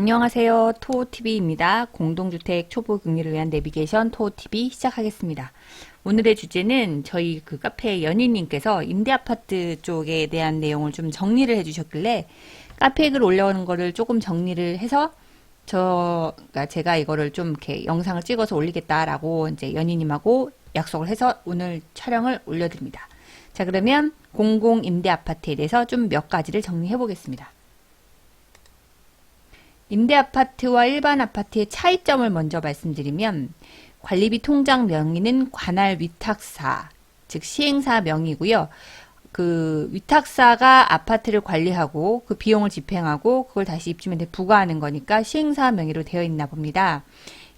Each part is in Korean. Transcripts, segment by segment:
안녕하세요. 토TV입니다. 공동주택 초보 경리를 위한 내비게이션 토TV 시작하겠습니다. 오늘의 주제는 저희 그 카페 연인님께서 임대아파트 쪽에 대한 내용을 좀 정리를 해주셨길래 카페에 글 올려오는 거를 조금 정리를 해서 저, 가 제가 이거를 좀 이렇게 영상을 찍어서 올리겠다라고 이제 연인님하고 약속을 해서 오늘 촬영을 올려드립니다. 자, 그러면 공공 임대 아파트에 대해서 좀 몇 가지를 정리해 보겠습니다. 임대 아파트와 일반 아파트의 차이점을 먼저 말씀드리면 관리비 통장 명의는 관할 위탁사, 즉 시행사 명의고요. 그 위탁사가 아파트를 관리하고 그 비용을 집행하고 그걸 다시 입주민한테 부과하는 거니까 시행사 명의로 되어 있나 봅니다.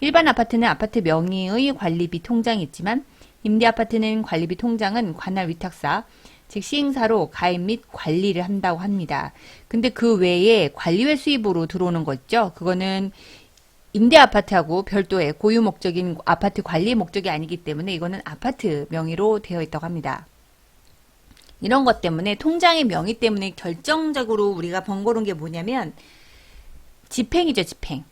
일반 아파트는 아파트 명의의 관리비 통장이 있지만 임대 아파트는 관리비 통장은 관할 위탁사, 즉 시행사로 가입 및 관리를 한다고 합니다. 근데 그 외에 관리회 수입으로 들어오는 거 있죠? 그거는 임대 아파트하고 별도의 고유 목적인 아파트 관리 목적이 아니기 때문에 이거는 아파트 명의로 되어 있다고 합니다. 이런 것 때문에 통장의 명의 때문에 결정적으로 우리가 번거로운 게 뭐냐면 집행이죠, 집행.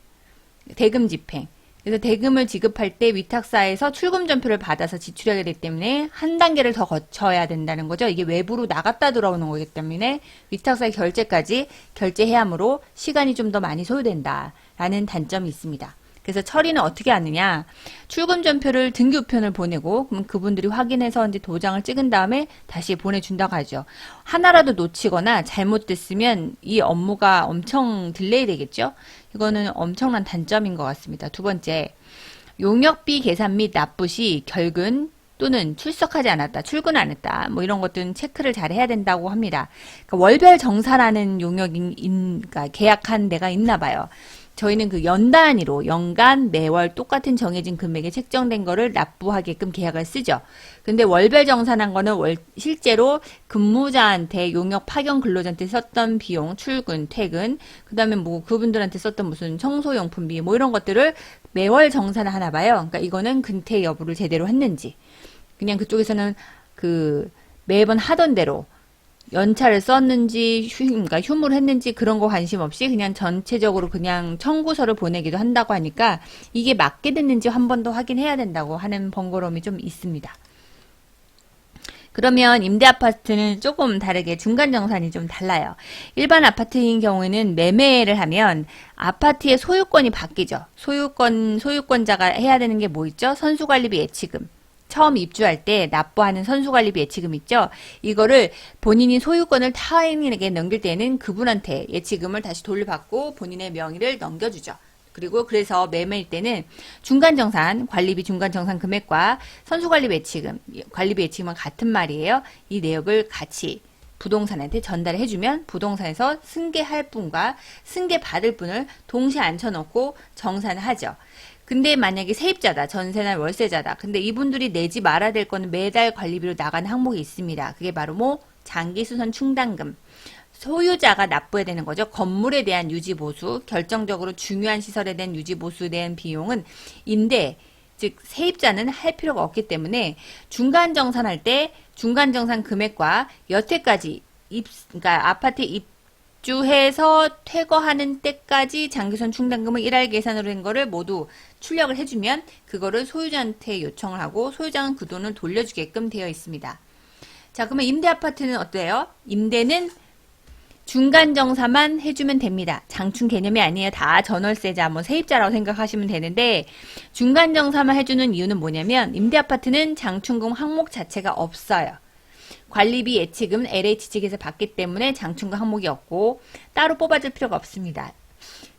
대금 집행. 그래서 대금을 지급할 때 위탁사에서 출금 전표를 받아서 지출하게 되기 때문에 한 단계를 더 거쳐야 된다는 거죠. 이게 외부로 나갔다 들어오는 거기 때문에 위탁사의 결제까지 결제해야 하므로 시간이 좀 더 많이 소요된다라는 단점이 있습니다. 그래서 처리는 어떻게 하느냐? 출금 전표를 등교편을 보내고 그럼 그분들이 확인해서 이제 도장을 찍은 다음에 다시 보내준다고 하죠. 하나라도 놓치거나 잘못됐으면 이 업무가 엄청 딜레이 되겠죠. 이거는 엄청난 단점인 것 같습니다. 두 번째, 용역비 계산 및 납부 시 결근 또는 출석하지 않았다, 출근 안 했다, 뭐 이런 것들은 체크를 잘 해야 된다고 합니다. 그러니까 월별 정산하는 용역인, 인, 그러니까 계약한 데가 있나 봐요. 저희는 그 연 단위로 연간 매월 똑같은 정해진 금액에 책정된 거를 납부하게끔 계약을 쓰죠. 근데 월별 정산한 거는 월, 실제로 근무자한테 용역 파견 근로자한테 썼던 비용, 출근, 퇴근, 그다음에 뭐 그분들한테 썼던 무슨 청소 용품비 뭐 이런 것들을 매월 정산을 하나 봐요. 그러니까 이거는 근태 여부를 제대로 했는지 그냥 그쪽에서는 그 매번 하던 대로 연차를 썼는지 휴, 그러니까 휴무를 했는지 그런 거 관심 없이 그냥 전체적으로 그냥 청구서를 보내기도 한다고 하니까 이게 맞게 됐는지 한 번 더 확인해야 된다고 하는 번거로움이 좀 있습니다. 그러면 임대 아파트는 조금 다르게 중간 정산이 좀 달라요. 일반 아파트인 경우에는 매매를 하면 아파트의 소유권이 바뀌죠. 소유권 소유권자가 해야 되는 게 뭐 있죠? 선수관리비 예치금. 처음 입주할 때 납부하는 선수관리비 예치금 있죠? 이거를 본인이 소유권을 타인에게 넘길 때는 그분한테 예치금을 다시 돌려받고 본인의 명의를 넘겨주죠. 그리고 그래서 매매일 때는 중간정산, 관리비 중간정산 금액과 선수관리비 예치금, 관리비 예치금은 같은 말이에요. 이 내역을 같이 부동산한테 전달을 해주면 부동산에서 승계할 분과 승계 받을 분을 동시에 앉혀놓고 정산을 하죠. 근데 만약에 세입자다, 전세나 월세자다. 근데 이분들이 내지 말아야 될 거는 매달 관리비로 나가는 항목이 있습니다. 그게 바로 뭐 장기 수선 충당금. 소유자가 납부해야 되는 거죠. 건물에 대한 유지 보수, 결정적으로 중요한 시설에 대한 유지 보수에 대한 비용은 인데 즉 세입자는 할 필요가 없기 때문에 중간 정산할 때 중간 정산 금액과 여태까지 입 그러니까 아파트 입 주해서 퇴거하는 때까지 장기선 충당금을 1할 계산으로 된 거를 모두 출력을 해주면 그거를 소유자한테 요청을 하고 소유자는 그 돈을 돌려주게끔 되어 있습니다. 자 그러면 임대 아파트는 어때요? 임대는 중간 정사만 해주면 됩니다. 장충 개념이 아니에요. 다 전월세자, 뭐 세입자라고 생각하시면 되는데 중간 정사만 해주는 이유는 뭐냐면 임대 아파트는 장충금 항목 자체가 없어요. 관리비 예치금 LH 측에서 받기 때문에 장충금 항목이 없고 따로 뽑아줄 필요가 없습니다.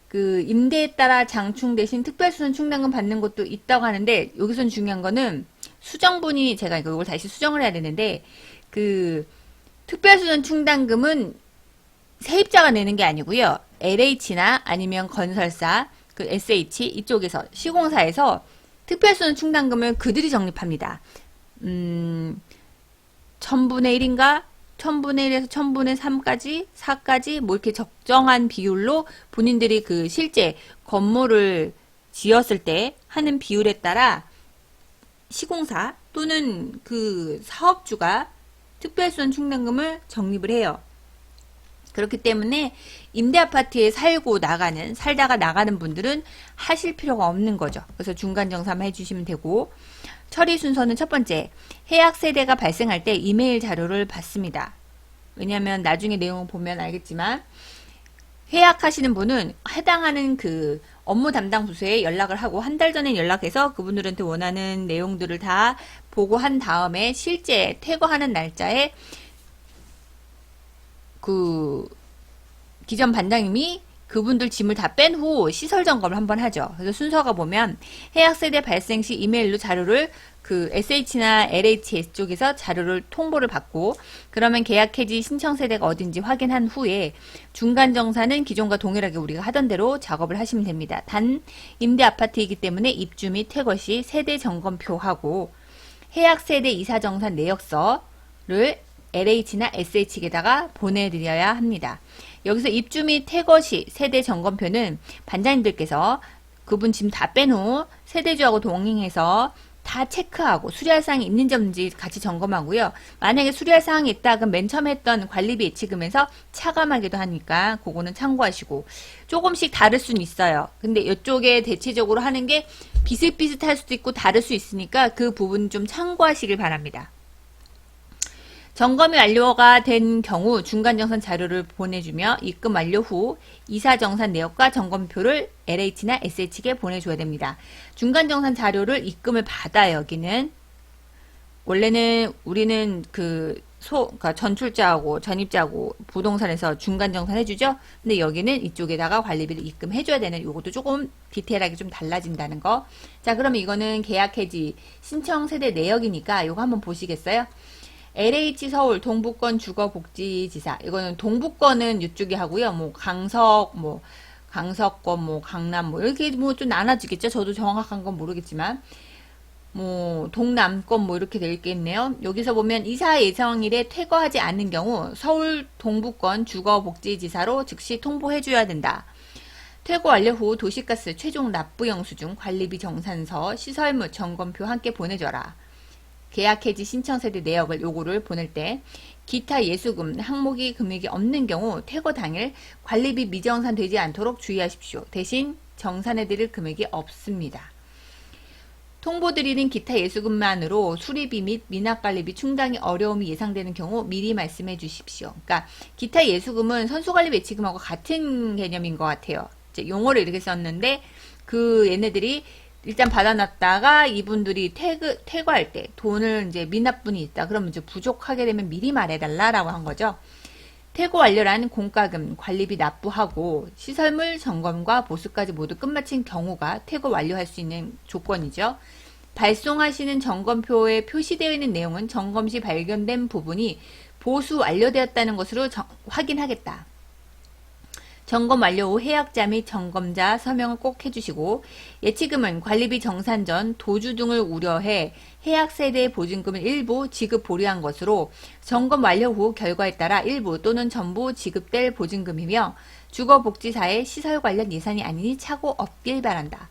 그 임대에 따라 장충 대신 특별수선 충당금 받는 것도 있다고 하는데 여기선 중요한 거는 수정분이 제가 이걸 다시 수정을 해야 되는데 그 특별수선 충당금은 세입자가 내는 게 아니고요. LH나 아니면 건설사, 그 SH 이쪽에서 시공사에서 특별수는 충당금을 그들이 적립합니다. 음, 1000분의 1인가? 1000분의 1에서 1000분의 3까지, 4까지 뭐 이렇게 적정한 비율로 본인들이 그 실제 건물을 지었을 때 하는 비율에 따라 시공사 또는 그 사업주가 특별수원 충당금을 적립을 해요. 그렇기 때문에 임대 아파트에 살고 나가는 살다가 나가는 분들은 하실 필요가 없는 거죠. 그래서 중간 정산만 해주시면 되고 처리 순서는 첫 번째 해약 세대가 발생할 때 이메일 자료를 받습니다. 왜냐하면 나중에 내용을 보면 알겠지만 해약하시는 분은 해당하는 그 업무 담당 부서에 연락을 하고 한 달 전에 연락해서 그분들한테 원하는 내용들을 다 보고 한 다음에 실제 퇴거하는 날짜에 그 기존 반장님이 그분들 짐을 다 뺀 후 시설 점검을 한번 하죠. 그래서 순서가 보면 해약 세대 발생 시 이메일로 자료를 그 SH나 LHS 쪽에서 자료를 통보를 받고 그러면 계약 해지 신청 세대가 어딘지 확인한 후에 중간 정산은 기존과 동일하게 우리가 하던 대로 작업을 하시면 됩니다. 단 임대 아파트이기 때문에 입주 및 퇴거 시 세대 점검표하고 해약 세대 이사 정산 내역서를 LH나 SH에다가 보내드려야 합니다. 여기서 입주 및 퇴거 시 세대 점검표는 반장님들께서 그분 짐다뺀 후 세대주하고 동행해서 다 체크하고 수리할 사항이 있는지 없는지 같이 점검하고요. 만약에 수리할 사항이 있다 그럼 맨 처음 했던 관리비 예치금에서 차감하기도 하니까 그거는 참고하시고 조금씩 다를 수는 있어요. 근데 이쪽에 대체적으로 하는 게 비슷비슷할 수도 있고 다를 수 있으니까 그 부분 좀 참고하시길 바랍니다. 점검이 완료가 된 경우 중간정산 자료를 보내주며 입금 완료 후 이사정산 내역과 점검표를 LH나 SH에게 보내줘야 됩니다. 중간정산 자료를 입금을 받아요, 여기는. 원래는 우리는 그 소, 그러니까 전출자하고 전입자하고 부동산에서 중간 정산 해주죠? 근데 여기는 이쪽에다가 관리비를 입금해줘야 되는 요것도 조금 디테일하게 좀 달라진다는 거. 자, 그러면 이거는 계약 해지 신청 세대 내역이니까 요거 한번 보시겠어요? LH 서울 동북권 주거복지지사 이거는 동북권은 이쪽에 하고요. 뭐 강석 뭐 강석권 뭐 강남 뭐 이렇게 뭐 좀 나눠지겠죠. 저도 정확한 건 모르겠지만 뭐 동남권 뭐 이렇게 될 게 있네요. 여기서 보면 이사 예정일에 퇴거하지 않는 경우 서울 동북권 주거복지지사로 즉시 통보해 줘야 된다. 퇴거 완료 후 도시가스 최종 납부 영수증 관리비 정산서 시설물 점검표 함께 보내줘라. 계약 해지 신청 세대 내역을 요구를 보낼 때 기타 예수금 항목이 금액이 없는 경우 퇴거 당일 관리비 미정산되지 않도록 주의하십시오. 대신 정산해드릴 금액이 없습니다. 통보드리는 기타 예수금만으로 수리비 및 미납관리비 충당이 어려움이 예상되는 경우 미리 말씀해 주십시오. 그러니까 기타 예수금은 선수관리 배치금하고 같은 개념인 것 같아요. 용어를 이렇게 썼는데 그 얘네들이 일단 받아놨다가 이분들이 퇴그, 퇴거할 때 돈을 이제 미납분이 있다. 그러면 이제 부족하게 되면 미리 말해달라라고 한 거죠. 퇴거 완료라는 공과금, 관리비 납부하고 시설물 점검과 보수까지 모두 끝마친 경우가 퇴거 완료할 수 있는 조건이죠. 발송하시는 점검표에 표시되어 있는 내용은 점검 시 발견된 부분이 보수 완료되었다는 것으로 정- 확인하겠다. 점검 완료 후 해약자 및 점검자 서명을 꼭 해주시고 예치금은 관리비 정산 전 도주 등을 우려해 해약 세대 보증금을 일부 지급 보류한 것으로 점검 완료 후 결과에 따라 일부 또는 전부 지급될 보증금이며 주거복지사의 시설 관련 예산이 아니니 차고 없길 바란다.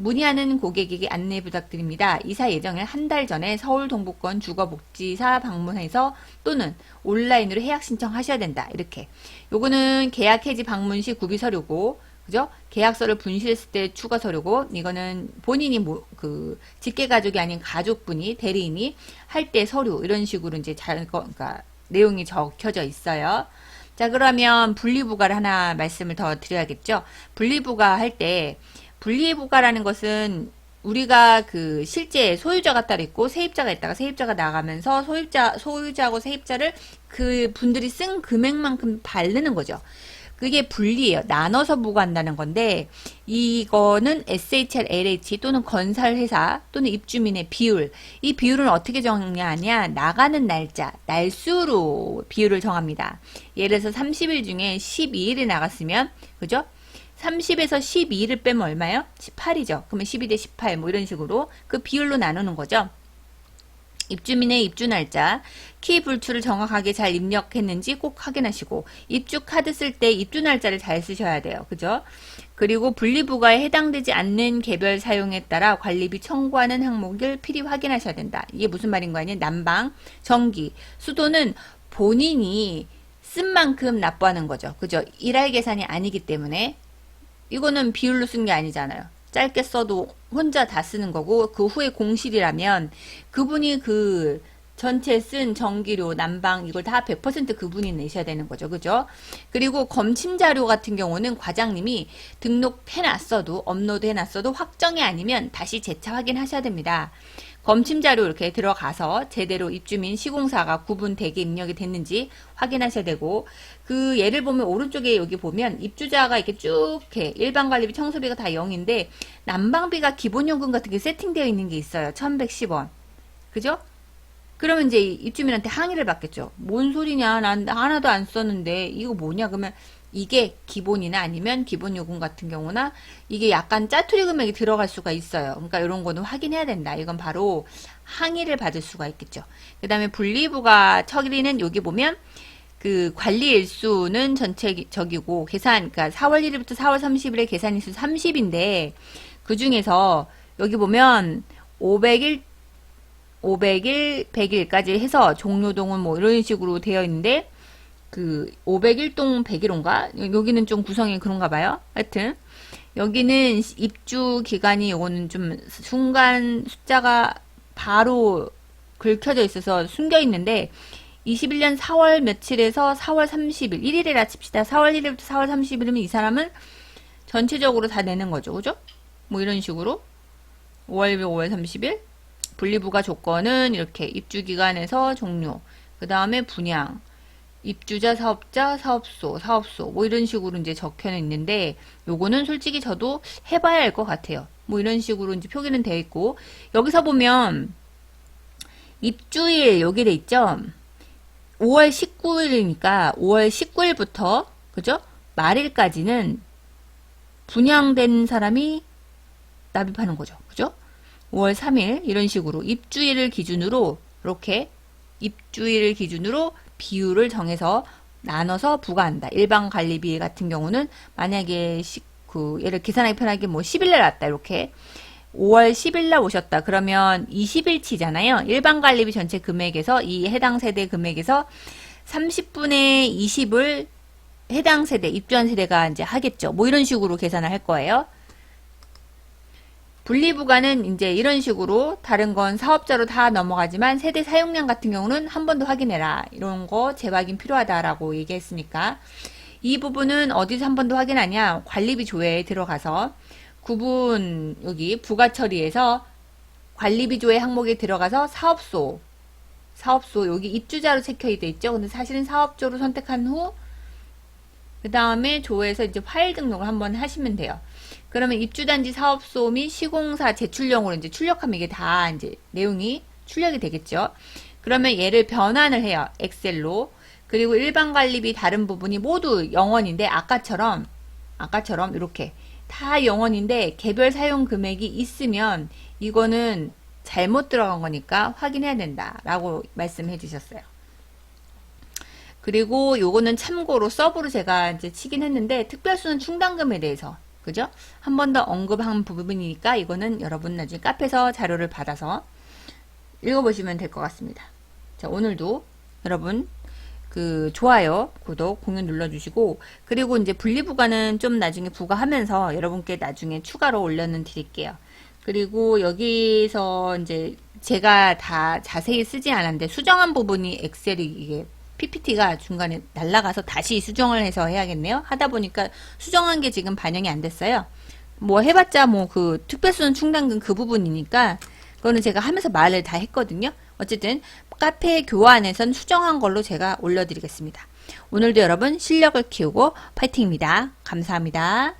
문의하는 고객에게 안내 부탁드립니다. 이사 예정일 한 달 전에 서울 동북권 주거복지사 방문해서 또는 온라인으로 해약 신청하셔야 된다. 이렇게. 요거는 계약 해지 방문 시 구비 서류고, 그죠? 계약서를 분실했을 때 추가 서류고, 이거는 본인이 뭐, 그, 직계 가족이 아닌 가족분이, 대리인이 할 때 서류, 이런 식으로 이제 잘, 거, 그러니까 내용이 적혀져 있어요. 자, 그러면 분리부가를 하나 말씀을 더 드려야겠죠? 분리부가 할 때, 분리부가라는 것은 우리가 그 실제 소유자가 따로 있고 세입자가 있다가 세입자가 나가면서 소유자 소유자하고 세입자를 그 분들이 쓴 금액만큼 바르는 거죠. 그게 분리예요. 나눠서 부과한다는 건데 이거는 SHR, LH 또는 건설회사 또는 입주민의 비율 이 비율은 어떻게 정하냐 나가는 날짜 날수로 비율을 정합니다. 예를 들어서 30일 중에 12일이 나갔으면 그죠? 30에서 12를 빼면 얼마예요? 18이죠. 그러면 12 대 18 뭐 이런 식으로 그 비율로 나누는 거죠. 입주민의 입주 날짜, 키 불출을 정확하게 잘 입력했는지 꼭 확인하시고 입주 카드 쓸 때 입주 날짜를 잘 쓰셔야 돼요. 그죠? 그리고 분리부가에 해당되지 않는 개별 사용에 따라 관리비 청구하는 항목을 필히 확인하셔야 된다. 이게 무슨 말인 거 아니에요? 난방, 전기, 수도는 본인이 쓴 만큼 납부하는 거죠. 그죠? 일할 계산이 아니기 때문에 이거는 비율로 쓴 게 아니잖아요. 짧게 써도 혼자 다 쓰는 거고 그 후에 공실이라면 그분이 그 전체 쓴 전기료, 난방 이걸 다 100% 그분이 내셔야 되는 거죠. 그죠? 그리고 검침 자료 같은 경우는 과장님이 등록해 놨어도 업로드 해 놨어도 확정이 아니면 다시 재차 확인하셔야 됩니다. 검침 자료 이렇게 들어가서 제대로 입주민 시공사가 구분되게 입력이 됐는지 확인하셔야 되고 그 예를 보면 오른쪽에 여기 보면 입주자가 이렇게 쭉 이렇게 일반 관리비 청소비가 다 0인데 난방비가 기본요금 같은 게 세팅되어 있는 게 있어요. 1110원. 그죠? 그러면 이제 이 입주민한테 항의를 받겠죠. 뭔 소리냐? 난 하나도 안 썼는데 이거 뭐냐? 그러면 이게 기본이나 아니면 기본 요금 같은 경우나 이게 약간 짜투리 금액이 들어갈 수가 있어요. 그러니까 이런 거는 확인해야 된다. 이건 바로 항의를 받을 수가 있겠죠. 그 다음에 분리부가 처리는 여기 보면 그 관리 일수는 전체적이고 계산 그러니까 4월 1일부터 4월 30일에 계산 일수 30인데 그 중에서 여기 보면 500일 500일, 100일까지 해서 종료동은 뭐 이런 식으로 되어 있는데 그 501동 101호인가? 여기는 좀 구성이 그런가 봐요. 하여튼 여기는 입주 기간이 요거는 좀 순간 숫자가 바로 긁혀져 있어서 숨겨 있는데 21년 4월 며칠에서 4월 30일 1일이라 칩시다. 4월 1일부터 4월 30일이면 이 사람은 전체적으로 다 내는 거죠. 그죠? 뭐 이런 식으로 5월 5월 30일 분리부가 조건은 이렇게 입주 기간에서 종료 그 다음에 분양 입주자, 사업자, 사업소, 사업소 뭐 이런 식으로 이제 적혀 있는데 요거는 솔직히 저도 해봐야 할것 같아요. 뭐 이런 식으로 이제 표기는 되어 있고 여기서 보면 입주일 여기 돼 있죠. 5월 19일이니까 5월 19일부터 그죠? 말일까지는 분양된 사람이 납입하는 거죠. 그죠? 5월 3일 이런 식으로 입주일을 기준으로 이렇게 입주일을 기준으로 비율을 정해서 나눠서 부과한다. 일반 관리비 같은 경우는 만약에 시, 그 예를 계산하기 편하게 뭐 10일 날 왔다 이렇게 5월 10일 날 오셨다. 그러면 20일치잖아요. 일반 관리비 전체 금액에서 이 해당 세대 금액에서 30분의 20을 해당 세대, 입주한 세대가 이제 하겠죠. 뭐 이런 식으로 계산을 할 거예요. 분리부가는 이제 이런 식으로 다른 건 사업자로 다 넘어가지만 세대 사용량 같은 경우는 한 번 더 확인해라. 이런 거 재확인 필요하다라고 얘기했으니까 이 부분은 어디서 한 번 더 확인하냐? 관리비 조회에 들어가서 구분 여기 부가 처리에서 관리비 조회 항목에 들어가서 사업소 사업소 여기 입주자로 체크돼 있죠. 근데 사실은 사업조로 선택한 후 그 다음에 조회에서 이제 파일 등록을 한번 하시면 돼요. 그러면 입주단지 사업소 및 시공사 제출령으로 이제 출력하면 이게 다 이제 내용이 출력이 되겠죠. 그러면 얘를 변환을 해요. 엑셀로. 그리고 일반 관리비 다른 부분이 모두 0원인데 아까처럼 아까처럼 이렇게 다 0원인데 개별 사용 금액이 있으면 이거는 잘못 들어간 거니까 확인해야 된다라고 말씀해 주셨어요. 그리고 요거는 참고로 서브로 제가 이제 치긴 했는데 특별수는 충당금에 대해서 그죠? 한 번 더 언급한 부분이니까 이거는 여러분 나중에 카페에서 자료를 받아서 읽어보시면 될 것 같습니다. 자, 오늘도 여러분 그 좋아요, 구독, 공유 눌러주시고 그리고 이제 분리부가는 좀 나중에 부과하면서 여러분께 나중에 추가로 올려는 드릴게요. 그리고 여기서 이제 제가 다 자세히 쓰지 않았는데 수정한 부분이 엑셀이 이게 PPT가 중간에 날라가서 다시 수정을 해서 해야겠네요. 하다 보니까 수정한 게 지금 반영이 안 됐어요. 뭐 해봤자 뭐 그 특별수는 충당금 그 부분이니까 그거는 제가 하면서 말을 다 했거든요. 어쨌든 카페 교환에선 수정한 걸로 제가 올려드리겠습니다. 오늘도 여러분 실력을 키우고 파이팅입니다. 감사합니다.